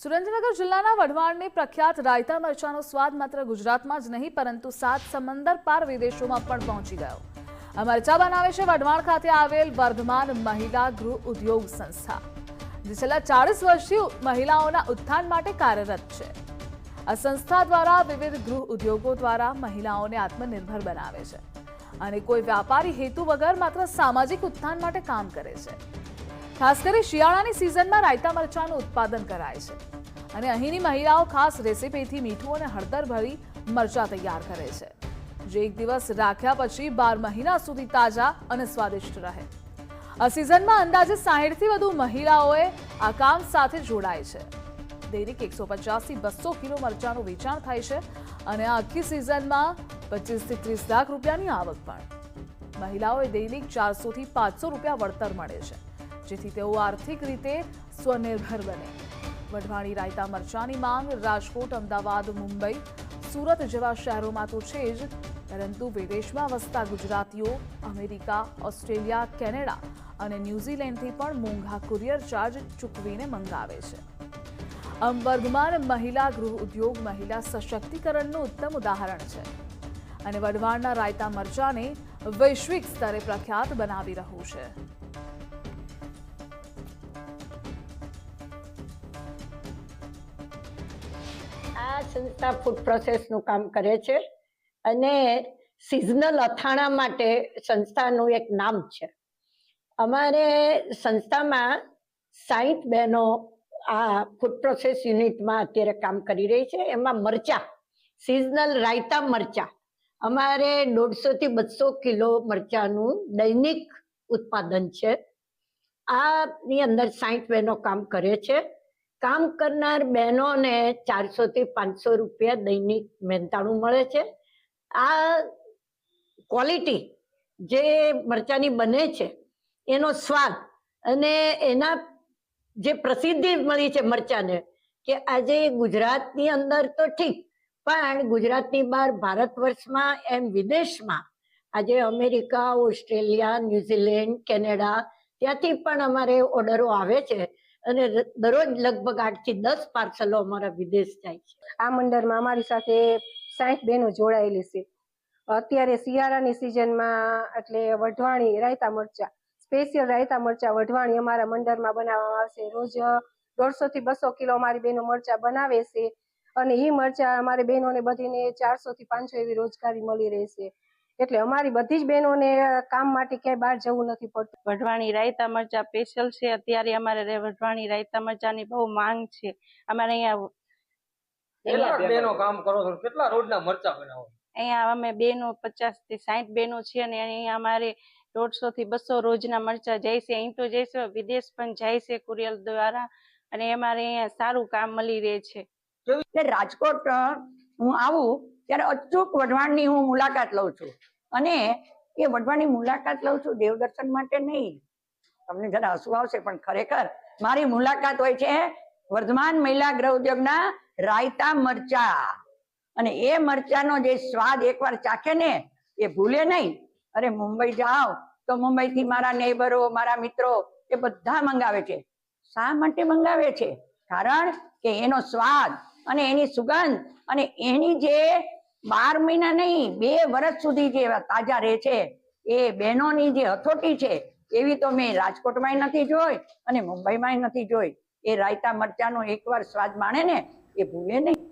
સુરેન્દ્રનગર જિલ્લાના વઢવાણની પ્રખ્યાત રાયતા મરચાનો સ્વાદ માત્ર ગુજરાતમાં જ નહીં, પરંતુ સાત સમંદર પાર વિદેશોમાં પણ પહોંચી ગયો. આ મરચા બનાવે છે વઢવાણ ખાતે આવેલ વર્ધમાન મહિલા ગૃહ ઉદ્યોગ સંસ્થા, જે છેલ્લા ચાળીસ વર્ષથી મહિલાઓના ઉત્થાન માટે કાર્યરત છે. આ સંસ્થા દ્વારા વિવિધ ગૃહ ઉદ્યોગો દ્વારા મહિલાઓને આત્મનિર્ભર બનાવે છે અને કોઈ વ્યાપારી હેતુ વગર માત્ર સામાજિક ઉત્થાન માટે કામ કરે છે. ખાસ કરી શિયાળાની સિઝનમાં રાયતા મરચાંનું ઉત્પાદન કરાય છે. અને અહીંની મહિલાઓ ખાસ રેસીપીથી મીઠું અને હળદર ભરી મરચાં તૈયાર કરે છે. જે એક દિવસ રાખ્યા પછી બાર મહિના સુધી તાજા અને સ્વાદિષ્ટ રહે. આ સિઝનમાં અંદાજે સાહીઠથી વધુ મહિલાઓએ આ કામ સાથે જોડાય છે. દૈનિક એકસો પચાસથી બસો કિલો મરચાંનું વેચાણ થાય છે અને આ આખી સિઝનમાં પચીસથી ત્રીસ લાખ રૂપિયાની આવક પણ. મહિલાઓએ દૈનિક ચારસોથી પાંચસો રૂપિયા વળતર મળે છે. જેથી તેઓ આર્થિક રીતે સ્વનિર્ભર બને. વઢવાણી રાયતા મરચાની માંગ, રાજકોટ, અમદાવાદ, મુંબઈ, સુરત જેવા શહેરોમાં તો છે જ, પરંતુ વિદેશમાં વસતા ગુજરાતીઓ, અમેરિકા, ઓસ્ટ્રેલિયા, કેનેડા અને ન્યૂઝીલેન્ડથી પણ મોંઘા કુરિયર ચાર્જ ચૂકવીને મંગાવે છે. વર્ધમાન મહિલા ગૃહ ઉદ્યોગ મહિલા સશક્તિકરણનું ઉત્તમ ઉદાહરણ છે. અને વઢવાણના રાયતા મરચાને વૈશ્વિક સ્તરે પ્રખ્યાત બનાવી રહ્યું છે. સંસ્થા ફૂડ પ્રોસેસનું કામ કરે છે અને સિઝનલ અથાણા માટે સંસ્થાનું એક નામ છે. અમારે સંસ્થામાં સાહીઠ બહેનો આ ફૂડ પ્રોસેસ યુનિટમાં અત્યારે કામ કરી રહી છે. એમાં મરચા સિઝનલ રાયતા મરચા, અમારે દોઢસોથી બસો કિલો મરચાનું દૈનિક ઉત્પાદન છે. આની અંદર સાહીઠ બહેનો કામ કરે છે. કામ કરનાર બહેનોને ચારસો થી પાંચસો રૂપિયા દૈનિક મહેનતાણું મળે છે. આ ક્વોલિટી જે મરચાની બને છે, એનો સ્વાદ અને એના જે પ્રસિદ્ધિ મળી છે મરચાને, કે આજે ગુજરાતની અંદર તો ઠીક, પણ ગુજરાતની બહાર ભારત વર્ષમાં એમ વિદેશમાં, આજે અમેરિકા, ઓસ્ટ્રેલિયા, ન્યુઝીલેન્ડ, કેનેડા, ત્યાંથી પણ અમારે ઓર્ડરો આવે છે. અને દરરોજ લગભગ આઠથી દસ પાર્સલો અમારા વિદેશ જાય છે. આ મંડળમાં અમારી સાથે સાઠ બહેનો જોડાયેલી છે. અત્યારે શિયાળાની સિઝનમાં એટલે વઢવાણી, રાયતા મરચા, સ્પેશિયલ રાયતા મરચા વઢવાણી અમારા મંડળમાં બનાવવામાં આવશે. રોજ દોઢસો થી બસો કિલો અમારી બહેનો મરચા બનાવે છે અને એ મરચા અમારી બહેનોને બધીને ચારસો થી પાંચસો એવી રોજગારી મળી રહેશે. એટલે અમારી બધી જ બહેનોને કામ માટે ક્યાંય બહાર જવું નથી પડતું. વઢવાણી રાયતા મરચા સ્પેશિયલ છે. અત્યારે અમારે વઢવાણી રાયતા મરચાની બહુ માંગ છે. અમારે અહીંયા કેટલા અહીંયા કામ કરો છો? કેટલા રોજના મરચા બનાવો અહીંયા અમે બેનો પચાસથી સાઠ બેનો છે અને અહીંયા અમારે દોઢસો થી બસો રોજના મરચા જાય છે. અહીં તો જાય છે વિદેશ પણ જાય છે કુરિયર દ્વારા અને અમારે અહીંયા સારું કામ મળી રહે છે. રાજકોટ હું આવું ત્યારે અચૂક વઢવાણની હું મુલાકાત લઉં છું. અને એ વડવાની મુલાકાત લઉં છું દેવદર્શન માટે નહીં. તમને જરા હસવું આવશે, પણ ખરેખર મારી મુલાકાત હોય છે વર્ધમાન મહિલા ગ્રહ ઉદ્યોગના રાયતા મરચા. અને એ મરચાનો જે સ્વાદ એકવાર ચાખે ને, એ ભૂલે નહીં. અરે મુંબઈ જાઓ, તો મુંબઈથી મારા નેબરો, મારા મિત્રો એ બધા મંગાવે છે. શા માટે મંગાવે છે? કારણ કે એનો સ્વાદ અને એની સુગંધ અને એની જે બાર મહિના નહીં, બે વર્ષ સુધી જે તાજા રહે છે, એ બહેનોની જે હથોટી છે, એવી તો મેં રાજકોટમાંય નથી જોઈ અને મુંબઈમાંય નથી જોઈ. એ રાયતા મરચાનો એકવાર સ્વાદ માણે ને એ ભૂલે નહીં.